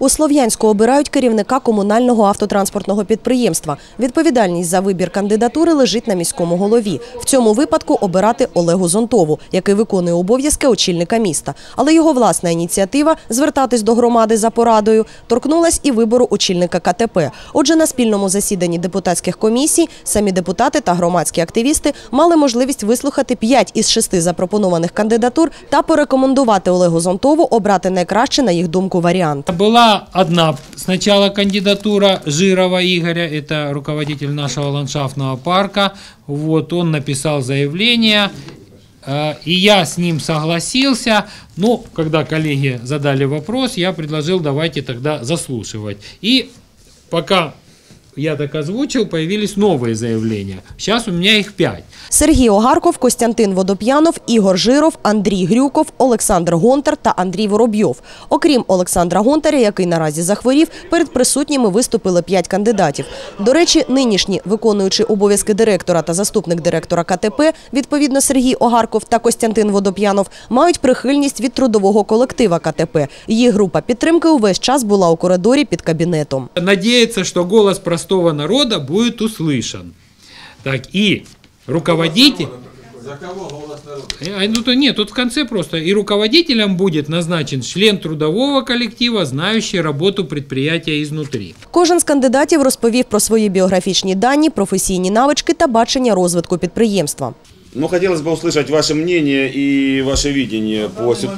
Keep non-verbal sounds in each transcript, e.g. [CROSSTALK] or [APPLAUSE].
У Слов'янську обирають керівника комунального автотранспортного підприємства. Відповідальність за вибір кандидатури лежить на міському голові. В цьому випадку обирати Олегу Зонтову, який виконує обов'язки очільника міста. Але його власна ініціатива звертатись до громади за порадою торкнулась і вибору очільника КТП. Отже, на спільному засіданні депутатських комісій самі депутати та громадські активісти мали можливість вислухати 5 із 6 запропонованих кандидатур та порекомендувати Олегу Зонтову обрати найкраще на їх думку варіант. Была одна сначала кандидатура Жирова Игоря, это руководитель нашего ландшафтного парка. Вот он написал заявление, э, и я с ним согласился. Но когда коллеги задали вопрос, я предложил давайте тогда заслушивать. И пока я так озвучил, появились новые заявления. Сейчас у меня их пять. Сергій Огарков, Костянтин Водоп'янов, Ігор Жиров, Андрій Грюков, Олександр Гонтар та Андрій Воробйов. Окрім Олександра Гонтаря, який наразі захворів, перед присутніми виступили п'ять кандидатів. До речі, нинішні виконуючи обов'язки директора та заступник директора КТП, відповідно Сергій Огарков та Костянтин Водоп'янов, мають прихильність від трудового колектива КТП. Їх група підтримки увесь час була у коридорі під кабінетом. Надеяться, что голос простого народа будет услышан. Так, и руководитель... Э, Ну, то нет, тут в конце просто. И руководителем будет назначен член трудового коллектива, знающий работу предприятия изнутри. Кожен з кандидатів розповів про свої біографічні дані, професійні навички та бачення розвитку підприємства. Ну, хотелось бы услышать ваше мнение и ваше видение по, си-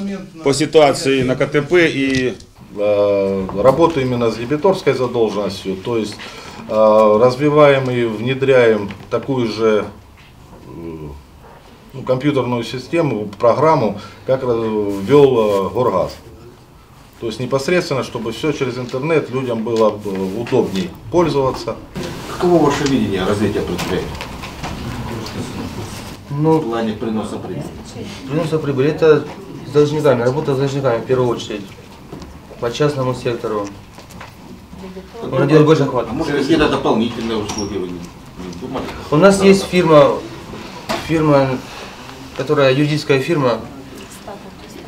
по ситуации на КТП и э, работаю именно с дебиторской задолженностью, то есть э, развиваем и внедряем такую же э, ну, компьютерную систему, программу, как э, ввел э, Горгаз. То есть непосредственно, чтобы все через интернет людям было удобней пользоваться. Каково ваше видение развития предприятия в Ну, плане приноса прибыли? приноса прибыли это с должниками, работа с должниками в первую очередь. По частному сектору. Делать больше охват. А может какие-то дополнительные услуги вы не, не думали? У нас есть фирма, фирма, которая юридическая фирма,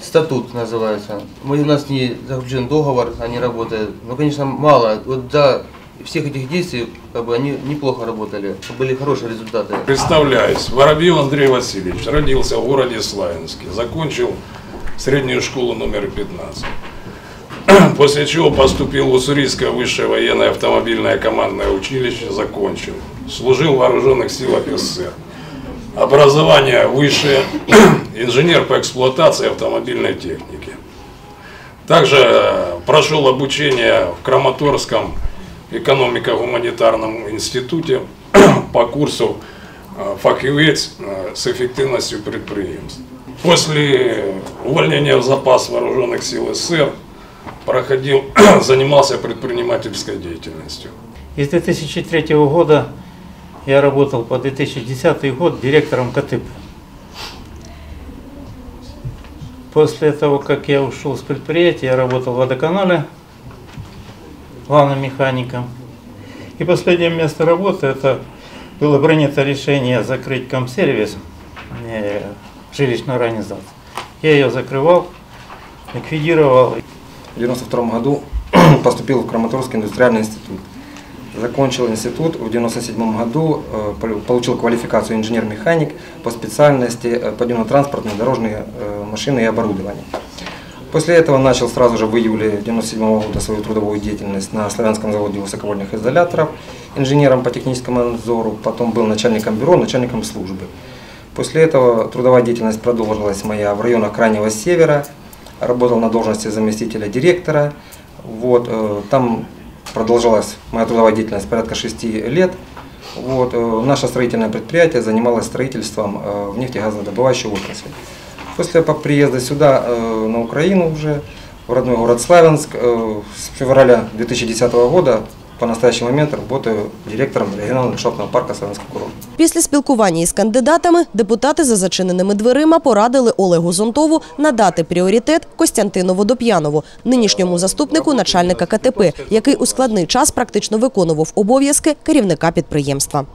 статут называется. Мы, у нас не заключен договор, они работают. Но, конечно, мало. Вот до всех этих действий как бы, они неплохо работали, были хорошие результаты. Представляюсь, Воробьев Андрей Васильевич, родился в городе Славянске, закончил среднюю школу номер 15. [CLEARS THROAT] После чего поступил в Уссурийское высшее военное автомобильное командное училище, закончил. Служил в вооруженных силах СССР. Образование высшее, [CLEARS THROAT] инженер по эксплуатации автомобильной техники. Также э, прошел обучение в Краматорском экономико-гуманитарном институте [CLEARS THROAT] по курсу э, фахивец э, с эффективностью предприемств. После увольнения в запас вооруженных сил СССР проходил, [CLEARS THROAT] занимался предпринимательской деятельностью. И с 2003 года я работал по 2010 год директором КТП. После того, как я ушел с предприятия, я работал в водоканале главным механиком. И последнее место работы это было принято решение закрыть комсервис э, жилищную организацию. Я ее закрывал, ликвидировал. В 92 году [CLEARS THROAT] поступил в Краматорский индустриальный институт. Закончил институт в 97 году, э, получил квалификацию инженер-механик по специальности э, подъемно-транспортные дорожные э, машины и оборудование. После этого начал сразу же в июле 97 года свою трудовую деятельность на славянском заводе высоковольтных изоляторов, инженером по техническому надзору, потом был начальником бюро, начальником службы. После этого трудовая деятельность продолжилась моя в районах Крайнего Севера, работал на должности заместителя директора. Вот, э, там продолжалась моя трудовая деятельность порядка 6 лет. Вот, э, наше строительное предприятие занималось строительством э, в нефтегазодобывающей отрасли. После по- приезда сюда, на Украину уже, в родной город Славянск, с февраля 2010 года по настоящий момент работаю директором регіонального ландшафтного парка Славянський курорт. Після спілкування із кандидатами депутати за зачиненими дверима порадили Олегу Зонтову надати пріоритет Костянтину Водоп'янову, нинішньому заступнику начальника КТП, який у складний час практично виконував обов'язки керівника підприємства.